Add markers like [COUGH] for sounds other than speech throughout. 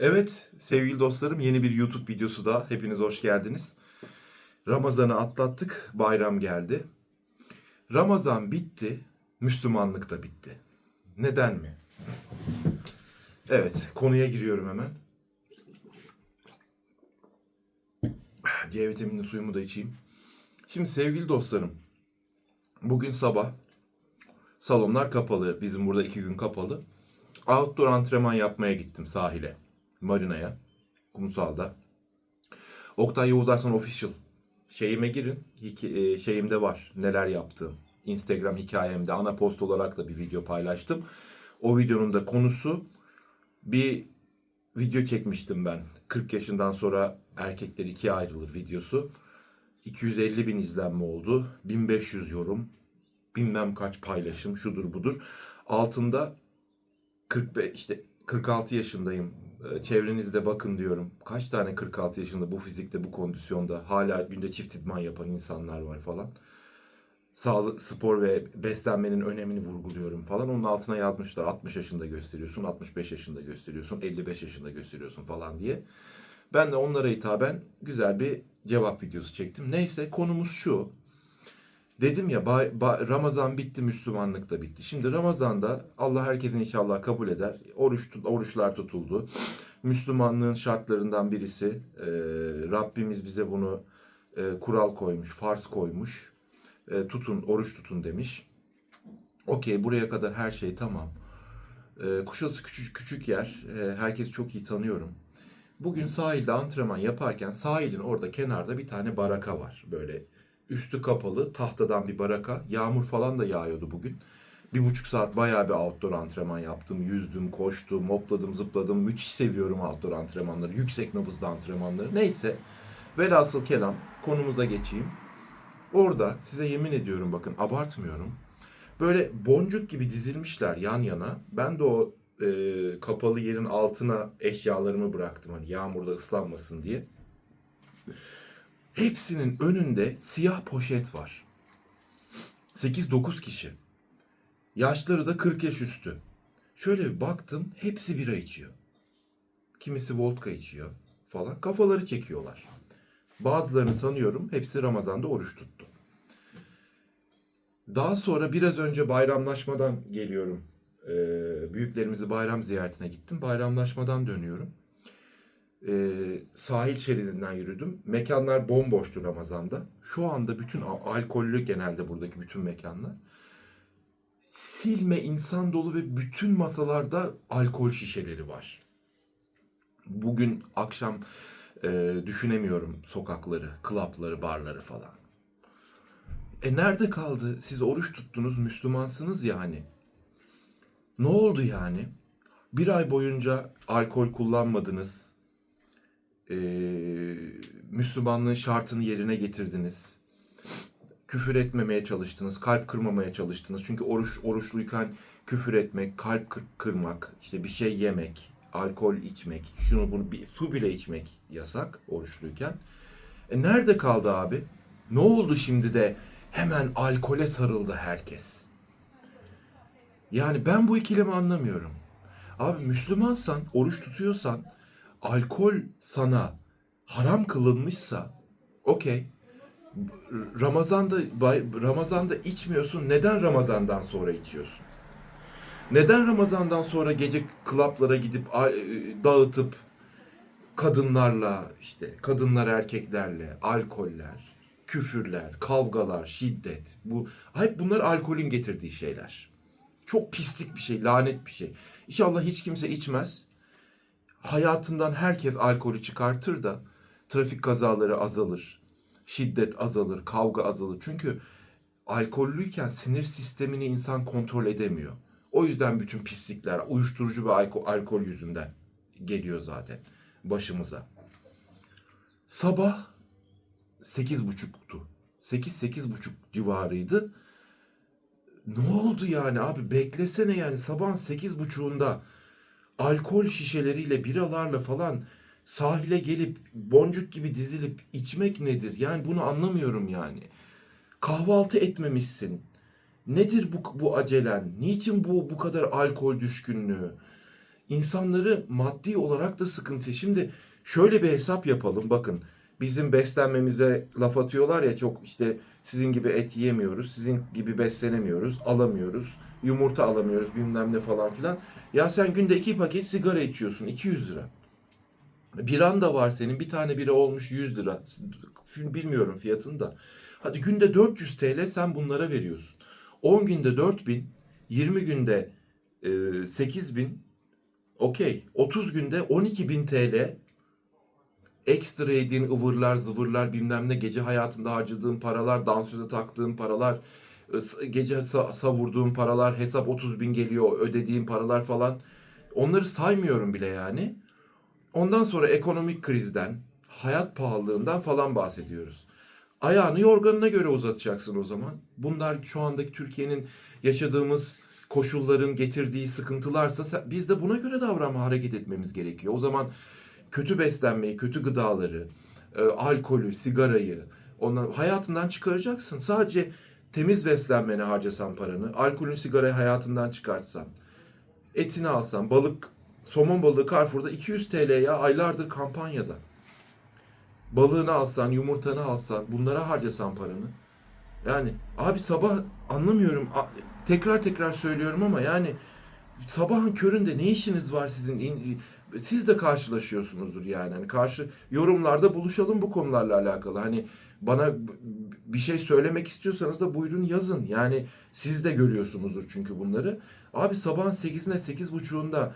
Evet sevgili dostlarım yeni bir YouTube videosu daha. Hepiniz hoş geldiniz. Ramazan'ı atlattık, bayram geldi. Ramazan bitti, Müslümanlık da bitti. Neden mi? Evet, konuya giriyorum hemen. C vitaminli suyumu da içeyim. Şimdi sevgili dostlarım, bugün sabah salonlar kapalı. Bizim burada iki gün kapalı. Outdoor antrenman yapmaya gittim sahile. Marina'ya. Kumsal'da. Oktay Yavuz Arslan Official. Şeyime girin. E, şeyimde var. Neler yaptığım. Instagram hikayemde ana post olarak da bir video paylaştım. O videonun da konusu bir video çekmiştim ben. 40 yaşından sonra erkekler ikiye ayrılır videosu. 250 bin izlenme oldu. 1500 yorum. Bilmem kaç paylaşım şudur budur. Altında 45 işte 46 yaşındayım. Ee, Çevrenizde bakın diyorum. Kaç tane 46 yaşında bu fizikte, bu kondisyonda hala günde çift idman yapan insanlar var falan. Sağlık, spor ve beslenmenin önemini vurguluyorum falan. Onun altına yazmışlar 60 yaşında gösteriyorsun, 65 yaşında gösteriyorsun, 55 yaşında gösteriyorsun falan diye. Ben de onlara hitaben güzel bir cevap videosu çektim. Neyse konumuz şu. Dedim ya bay- ba- Ramazan bitti, Müslümanlık da bitti. Şimdi Ramazan'da Allah herkesin inşallah kabul eder. Oruç tut- oruçlar tutuldu. Müslümanlığın şartlarından birisi e, Rabbimiz bize bunu e, kural koymuş, farz koymuş. E, tutun, oruç tutun demiş. Okey buraya kadar her şey tamam. E, Kuşadası küçük küçük yer. E, herkes çok iyi tanıyorum. Bugün sahilde antrenman yaparken sahilin orada kenarda bir tane baraka var. Böyle üstü kapalı tahtadan bir baraka. Yağmur falan da yağıyordu bugün. Bir buçuk saat bayağı bir outdoor antrenman yaptım. Yüzdüm, koştum, hopladım, zıpladım. Müthiş seviyorum outdoor antrenmanları. Yüksek nabızlı antrenmanları. Neyse. Velhasıl kelam konumuza geçeyim. Orada size yemin ediyorum bakın abartmıyorum. Böyle boncuk gibi dizilmişler yan yana. Ben de o e, kapalı yerin altına eşyalarımı bıraktım hani yağmurda ıslanmasın diye. Hepsinin önünde siyah poşet var. 8-9 kişi. Yaşları da 40 yaş üstü. Şöyle bir baktım hepsi bira içiyor. Kimisi vodka içiyor falan. Kafaları çekiyorlar. Bazılarını tanıyorum. Hepsi Ramazan'da oruç tuttu. Daha sonra biraz önce bayramlaşmadan geliyorum. Ee, büyüklerimizi bayram ziyaretine gittim. Bayramlaşmadan dönüyorum. Ee, sahil şeridinden yürüdüm. Mekanlar bomboştu Ramazan'da. Şu anda bütün al- alkollü genelde buradaki bütün mekanlar. Silme insan dolu ve bütün masalarda alkol şişeleri var. Bugün akşam e, düşünemiyorum sokakları, klapları, barları falan. E nerede kaldı? Siz oruç tuttunuz, Müslümansınız yani. Ne oldu yani? Bir ay boyunca alkol kullanmadınız. Ee, Müslümanlığın şartını yerine getirdiniz. Küfür etmemeye çalıştınız, kalp kırmamaya çalıştınız. Çünkü oruç oruçluyken küfür etmek, kalp kır- kırmak, işte bir şey yemek, alkol içmek, şunu bunu bir su bile içmek yasak oruçluyken. E nerede kaldı abi? Ne oldu şimdi de hemen alkole sarıldı herkes? Yani ben bu ikilemi anlamıyorum. Abi Müslümansan, oruç tutuyorsan, alkol sana haram kılınmışsa, okey. Ramazan'da Ramazan'da içmiyorsun. Neden Ramazan'dan sonra içiyorsun? Neden Ramazan'dan sonra gece klaplara gidip e, dağıtıp kadınlarla işte kadınlar erkeklerle alkoller, küfürler, kavgalar, şiddet bu hep bunlar alkolün getirdiği şeyler. Çok pislik bir şey, lanet bir şey. İnşallah hiç kimse içmez. Hayatından herkes alkolü çıkartır da trafik kazaları azalır. Şiddet azalır, kavga azalır. Çünkü alkollüyken sinir sistemini insan kontrol edemiyor. O yüzden bütün pislikler uyuşturucu ve alko- alkol yüzünden geliyor zaten başımıza. Sabah sekiz buçuktu. Sekiz sekiz buçuk civarıydı. Ne oldu yani abi beklesene yani sekiz buçuğunda alkol şişeleriyle biralarla falan sahile gelip boncuk gibi dizilip içmek nedir? Yani bunu anlamıyorum yani. Kahvaltı etmemişsin. Nedir bu, bu acelen? Niçin bu bu kadar alkol düşkünlüğü? insanları maddi olarak da sıkıntı. Şimdi şöyle bir hesap yapalım. Bakın bizim beslenmemize laf atıyorlar ya çok işte sizin gibi et yiyemiyoruz, sizin gibi beslenemiyoruz, alamıyoruz, yumurta alamıyoruz bilmem ne falan filan. Ya sen günde iki paket sigara içiyorsun 200 lira. Biran da var senin bir tane biri olmuş 100 lira. Bilmiyorum fiyatını da. Hadi günde 400 TL sen bunlara veriyorsun. 10 günde 4000, 20 günde e, 8000, okey. 30 günde 12.000 TL ekstra yediğin ıvırlar, zıvırlar bilmem ne gece hayatında harcadığın paralar, dansöze taktığın paralar, e, gece sa- savurduğun paralar, hesap 30 bin geliyor, ödediğin paralar falan. Onları saymıyorum bile yani. Ondan sonra ekonomik krizden, hayat pahalılığından falan bahsediyoruz. Ayağını yorganına göre uzatacaksın o zaman. Bunlar şu andaki Türkiye'nin yaşadığımız koşulların getirdiği sıkıntılarsa biz de buna göre davranma, hareket etmemiz gerekiyor. O zaman kötü beslenmeyi, kötü gıdaları, e, alkolü, sigarayı ondan hayatından çıkaracaksın. Sadece temiz beslenmene harcasan paranı, alkolün, sigarayı hayatından çıkartsan, etini alsan, balık, somon balığı Carrefour'da 200 TL ya aylardır kampanyada. Balığını alsan, yumurtanı alsan, bunlara harcasan paranı. Yani abi sabah anlamıyorum. Tekrar tekrar söylüyorum ama yani sabahın köründe ne işiniz var sizin? Siz de karşılaşıyorsunuzdur yani. Hani karşı yorumlarda buluşalım bu konularla alakalı. Hani bana bir şey söylemek istiyorsanız da buyurun yazın. Yani siz de görüyorsunuzdur çünkü bunları. Abi sabahın 8'ine 8.30'unda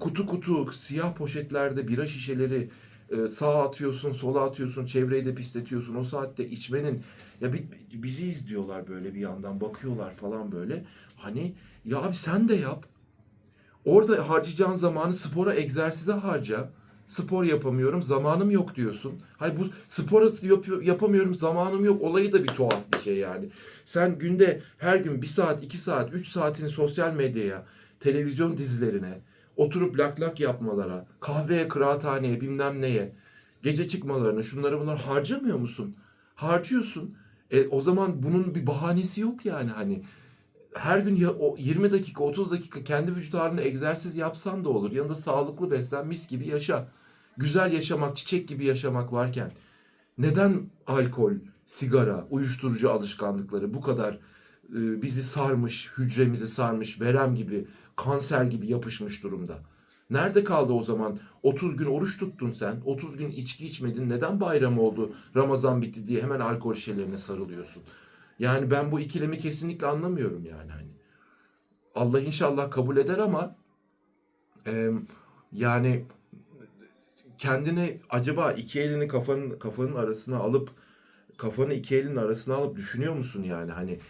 kutu kutu siyah poşetlerde bira şişeleri e, sağa atıyorsun, sola atıyorsun, çevreyi de pisletiyorsun. O saatte içmenin ya bi- bizi izliyorlar böyle bir yandan bakıyorlar falan böyle. Hani ya abi sen de yap. Orada harcayacağın zamanı spora, egzersize harca. Spor yapamıyorum, zamanım yok diyorsun. Hayır bu spor yapıyor, yapamıyorum, zamanım yok. Olayı da bir tuhaf bir şey yani. Sen günde her gün bir saat, iki saat, üç saatini sosyal medyaya, televizyon dizilerine, oturup lak lak yapmalara, kahveye, kıraathaneye, bilmem neye, gece çıkmalarına, şunlara bunlar harcamıyor musun? Harcıyorsun. E, o zaman bunun bir bahanesi yok yani hani her gün ya, o 20 dakika 30 dakika kendi vücut ağrına egzersiz yapsan da olur. Yanında sağlıklı beslen mis gibi yaşa. Güzel yaşamak, çiçek gibi yaşamak varken neden alkol, sigara, uyuşturucu alışkanlıkları bu kadar e, bizi sarmış, hücremizi sarmış, verem gibi, kanser gibi yapışmış durumda? Nerede kaldı o zaman? 30 gün oruç tuttun sen. 30 gün içki içmedin. Neden bayram oldu? Ramazan bitti diye hemen alkol şişelerine sarılıyorsun. Yani ben bu ikilemi kesinlikle anlamıyorum yani hani. Allah inşallah kabul eder ama e, yani kendini acaba iki elini kafanın kafanın arasına alıp kafanı iki elin arasına alıp düşünüyor musun yani hani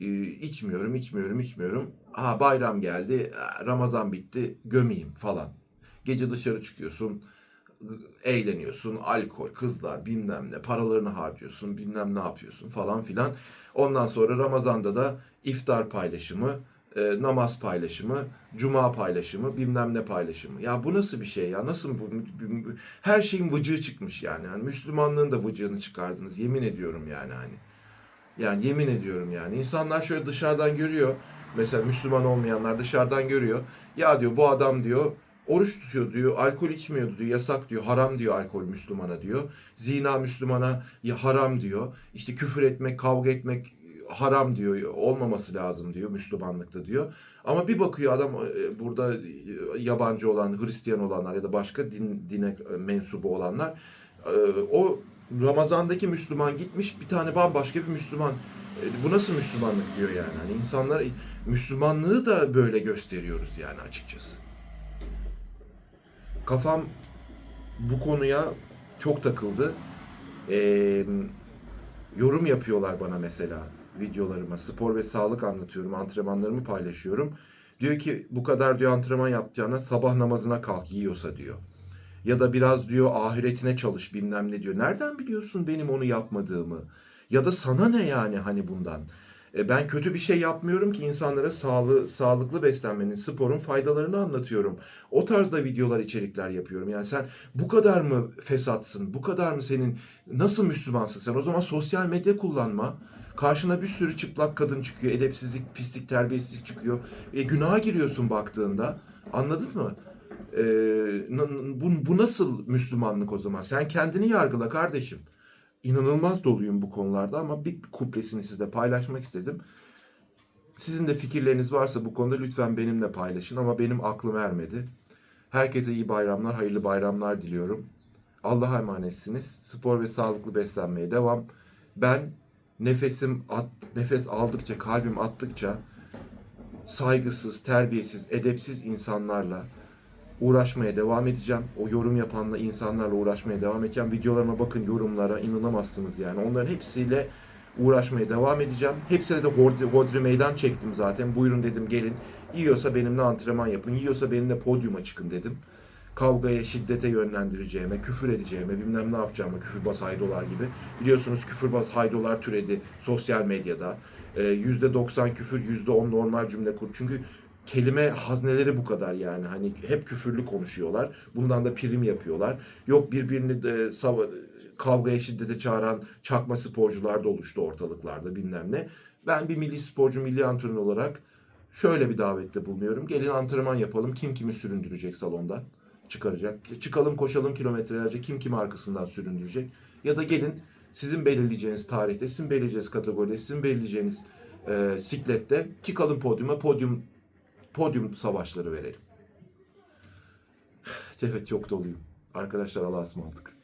e, içmiyorum içmiyorum içmiyorum. Ha bayram geldi Ramazan bitti gömeyim falan. Gece dışarı çıkıyorsun eğleniyorsun, alkol, kızlar bilmem ne, paralarını harcıyorsun, bilmem ne yapıyorsun falan filan. Ondan sonra Ramazan'da da iftar paylaşımı, e, namaz paylaşımı, cuma paylaşımı, bilmem ne paylaşımı. Ya bu nasıl bir şey ya? Nasıl bu? Her şeyin vıcığı çıkmış yani. yani Müslümanlığın da vıcığını çıkardınız. Yemin ediyorum yani hani. Yani yemin ediyorum yani. İnsanlar şöyle dışarıdan görüyor. Mesela Müslüman olmayanlar dışarıdan görüyor. Ya diyor bu adam diyor oruç tutuyor diyor. Alkol içmiyordu diyor. Yasak diyor. Haram diyor alkol Müslümana diyor. Zina Müslümana ya haram diyor. İşte küfür etmek, kavga etmek e, haram diyor. Olmaması lazım diyor Müslümanlıkta diyor. Ama bir bakıyor adam e, burada e, yabancı olan, Hristiyan olanlar ya da başka din, dine mensubu olanlar o Ramazan'daki Müslüman gitmiş bir tane bambaşka bir Müslüman. Bu nasıl Müslümanlık diyor yani. Hani insanlar Müslümanlığı da böyle gösteriyoruz yani açıkçası. Kafam bu konuya çok takıldı. Ee, yorum yapıyorlar bana mesela videolarıma. Spor ve sağlık anlatıyorum, antrenmanlarımı paylaşıyorum. Diyor ki bu kadar diyor antrenman yapacağına sabah namazına kalk yiyorsa diyor. Ya da biraz diyor ahiretine çalış bilmem ne diyor. Nereden biliyorsun benim onu yapmadığımı? Ya da sana ne yani hani bundan? E, ben kötü bir şey yapmıyorum ki insanlara sağlı, sağlıklı beslenmenin, sporun faydalarını anlatıyorum. O tarzda videolar, içerikler yapıyorum. Yani sen bu kadar mı fesatsın? Bu kadar mı senin nasıl Müslümansın sen? O zaman sosyal medya kullanma. Karşına bir sürü çıplak kadın çıkıyor. Edepsizlik, pislik, terbiyesizlik çıkıyor. E, günaha giriyorsun baktığında. Anladın mı? N- bu, bu nasıl Müslümanlık o zaman? Sen kendini yargıla kardeşim. İnanılmaz doluyum bu konularda ama bir kuplesini sizle paylaşmak istedim. Sizin de fikirleriniz varsa bu konuda lütfen benimle paylaşın ama benim aklım ermedi. Herkese iyi bayramlar, hayırlı bayramlar diliyorum. Allah'a emanetsiniz. Spor ve sağlıklı beslenmeye devam. Ben nefesim at, nefes aldıkça, kalbim attıkça saygısız, terbiyesiz, edepsiz insanlarla uğraşmaya devam edeceğim. O yorum yapanla insanlarla uğraşmaya devam edeceğim. Videolarıma bakın yorumlara inanamazsınız yani. Onların hepsiyle uğraşmaya devam edeceğim. Hepsine de hodri, hodri meydan çektim zaten. Buyurun dedim gelin. Yiyorsa benimle antrenman yapın. Yiyorsa benimle podyuma çıkın dedim. Kavgaya, şiddete yönlendireceğime, küfür edeceğime, bilmem ne yapacağıma, küfürbaz haydolar gibi. Biliyorsunuz küfürbaz haydolar türedi sosyal medyada. Ee, %90 küfür, %10 normal cümle kur. Çünkü kelime hazneleri bu kadar yani. Hani hep küfürlü konuşuyorlar. Bundan da prim yapıyorlar. Yok birbirini de sava- kavgaya şiddete çağıran çakma sporcular da oluştu ortalıklarda bilmem ne. Ben bir milli sporcu, milli antrenör olarak şöyle bir davette bulunuyorum. Gelin antrenman yapalım. Kim kimi süründürecek salondan? Çıkaracak. Çıkalım koşalım kilometrelerce. Kim kimi arkasından süründürecek? Ya da gelin sizin belirleyeceğiniz tarihte, sizin belirleyeceğiniz kategoride, sizin belirleyeceğiniz e, siklette çıkalım podyuma. Podyum podyum savaşları verelim. [SIGHS] Evet çok doluyum. Arkadaşlar Allah'a ısmarladık.